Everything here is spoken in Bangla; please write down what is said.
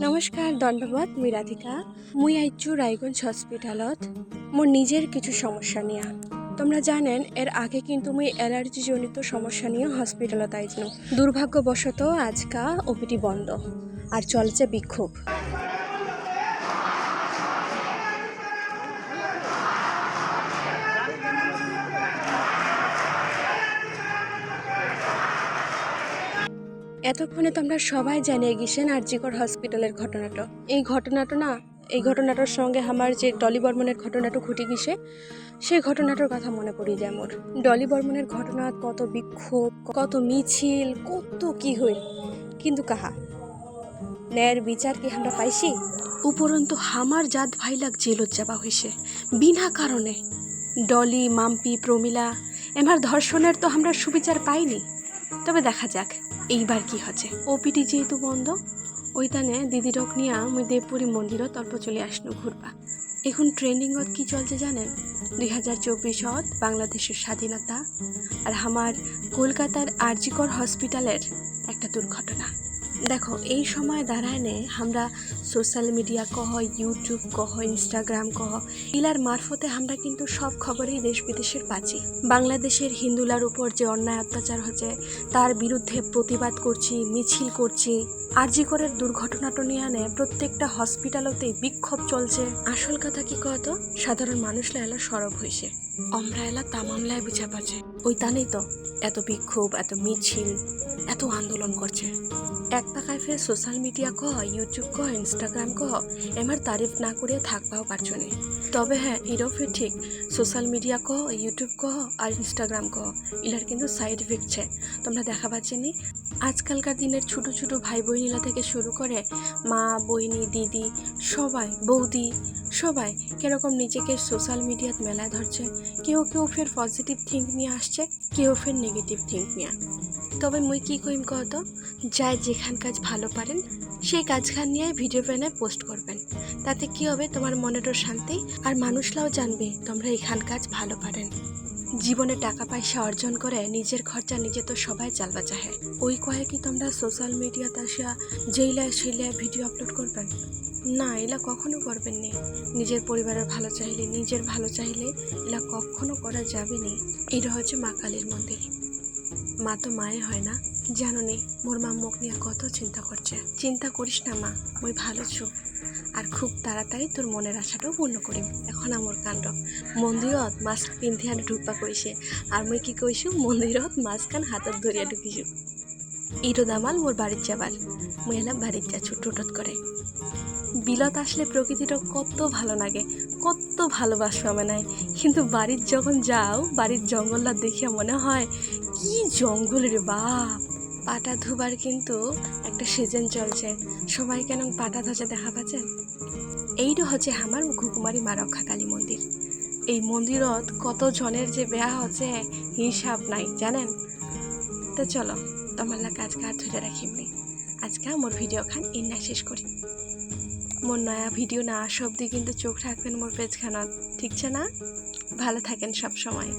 নমস্কাৰ ধন্যবাদ মুই ৰাধিকা মুই আইচু রায়গঞ্জ হসপিটালত। মোর নিজের কিছু সমস্যা নিয়া। তোমরা জানেন, এর আগে কিন্তু মুই অ্যালার্জি জনিত সমস্যা নিয়ে হসপিটালত আইছিল দুর্ভাগ্যবশত আজকা ওপিটি বন্ধ। আর চলছে বিক্ষোভ। এতক্ষণে তো আমরা সবাই জানিয়ে গেছেন আরজিকর হসপিটালের ঘটনাটা। এই ঘটনাটা না, এই ঘটনাটার সঙ্গে আমার যে ডলি বর্মনের ঘটনাটা ঘটে গেছে সেই ঘটনাটার কথা মনে পড়ি যায় মোর। ডলি বর্মনের ঘটনা, কত বিক্ষোভ, কত মিছিল, কত কি হইল কিন্তু কাহা? ন্যায়ের বিচার কি আমরা পাইছি? উপরন্তু হামার জাত ভাইলাক জেলত যাবা হয়েছে বিনা কারণে। ডলি, মাম্পি, প্রমিলা, এমার ধর্ষণের তো আমরা সুবিচার পাইনি। তবে দেখা যাক। এইবার কি হচ্ছে? ওপিটি যেহেতু বন্ধ, ওইখানে দিদিরক নিয়া মুই দেবপুরি মন্দিরত তর্প চলে আসনু ঘুরবা এখন ট্রেন্ডিংত কি চলছে জানেন? দুই হাজার চব্বিশত বাংলাদেশের স্বাধীনতা আর আমার কলকাতার আরজিকর হসপিটালের একটা দুর্ঘটনা। দেখো, এই সময় দাঁড়ায় আমরা সোশ্যাল মিডিয়া কহ, ইউটিউব কহ, ইনস্টাগ্রাম কহ ইলার মারফতে আমরা কিন্তু সব খবরেই দেশ বিদেশের পাচ্ছি। বাংলাদেশের হিন্দুলার উপর যে অন্যায় অত্যাচার হচ্ছে, তার বিরুদ্ধে প্রতিবাদ করছি, মিছিল করছি, আরজিকরের দুর্ঘটনাটা নিয়ে আনে, প্রত্যেকটা হসপিটালতেই বিক্ষোভ চলছে। আসল কথা কি কত সাধারণ মানুষরা এলা সরব হয়েছে আমরা এলা তামামলায় বুঝা পাচ্ছে ওই তানেই তো, এত বিক্ষোভ, এত মিছিল এত আন্দোলন করছে। এক টাকায় ফের সোশ্যাল মিডিয়া কহ ইউটিউব কহ ইনস্টাগ্রাম কহ, এমার তারিফ না করিয়া থাকবাও পারছ নে তবে হ্যাঁ ফের ঠিক। সোশ্যাল মিডিয়া কহ ইউটিউব কহ, আর ইনস্টাগ্রাম কহ, ইলার কিন্তু সাইড ইফেক্ট ছে। তোমরা দেখা পাচ্ছে পাচ্ছেনি আজকালকার দিনের ছোট ছোট ভাই বোনিলা থেকে শুরু করে মা বইনি দিদি, সবাই, বৌদি, সবাই কীরকম নিজেকে সোশ্যাল মিডিয়াত মেলায় ধরছে। কেউ কেউ ফের পজিটিভ থিঙ্ক নিয়ে আসছে, কেউ ফের নেগেটিভ থিঙ্ক নিয়ে। তবে মুই কি কইম কত যাই যেখান কাজ ভালো পারেন, সেই কাজখান নিয়ে ভিডিও বানায় পোস্ট করবেন। তাতে কি হবে, তোমার মনেরও শান্তি আর মানুষরাও জানবে তোমরা এখান কাজ ভালো পারেন। জীবনে টাকা পয়সা অর্জন করে নিজের খরচা নিজে তো সবাই চালবা চাহে। ওই কয়ে কি তোমরা সোশ্যাল মিডিয়াতে আসিয়া যেইলায় সেইলায় ভিডিও আপলোড করবেন? না, এলা কখনো করবেন নি। নিজের পরিবারের ভালো চাইলে নিজের ভালো চাইলে এলা কখনো করা যাবে নি এটা হচ্ছে মা কালীর মন্দির। মা তো মায়ে হয় না। জানো নি, মোর মা মুখ নিয়ে কত চিন্তা করছে। চিন্তা করিস না মা, মই ভালো ছু। আর খুব তাড়াতাড়ি তোর মনের আশাটাও পূর্ণ করিম। এখন আমার কাণ্ড। মন্দিৰত মাস্ক পিন্ধি আনি ঢুকবা কৈছে আর মই কি কৈছো মন্দিৰত মাস্কখান হাতত ধরিয়া ঢুকিছো। ইটো দামাল মোর বাড়ির যাবার। মই এলাম বাড়ির যাচ্ছ টোটত করে। বিলত আসলে প্রকৃতিটা কত ভালো লাগে, কত ভালোবাসবা নাই। কিন্তু বাড়ির যখন যাও, বাড়ির জঙ্গলটা দেখিয়া মনে হয় কি জঙ্গল রে বাপ। পাটা ধুবার কিন্তু একটা সিজন চলছে। সবাই কেন পাটা ধসে দেখা পাচ্ছেন? এইটা হচ্ছে আমার ঘুকুমারি মা রক্ষা কালী মন্দির। এই মন্দিরত কত জনের যে বেয়া হচ্ছে, হিসাব নাই, জানেন? তো চলো, তোমার লাগে আজকে আর ধরে রাখিমনি আজকে মোর ভিডিও খান ইন্না শেষ করি। মোর নয়া ভিডিও না আসা অব্দি কিন্তু চোখ রাখবেন মোর পেজখানত। ঠিক আছে না? ভালো থাকেন সব সময়।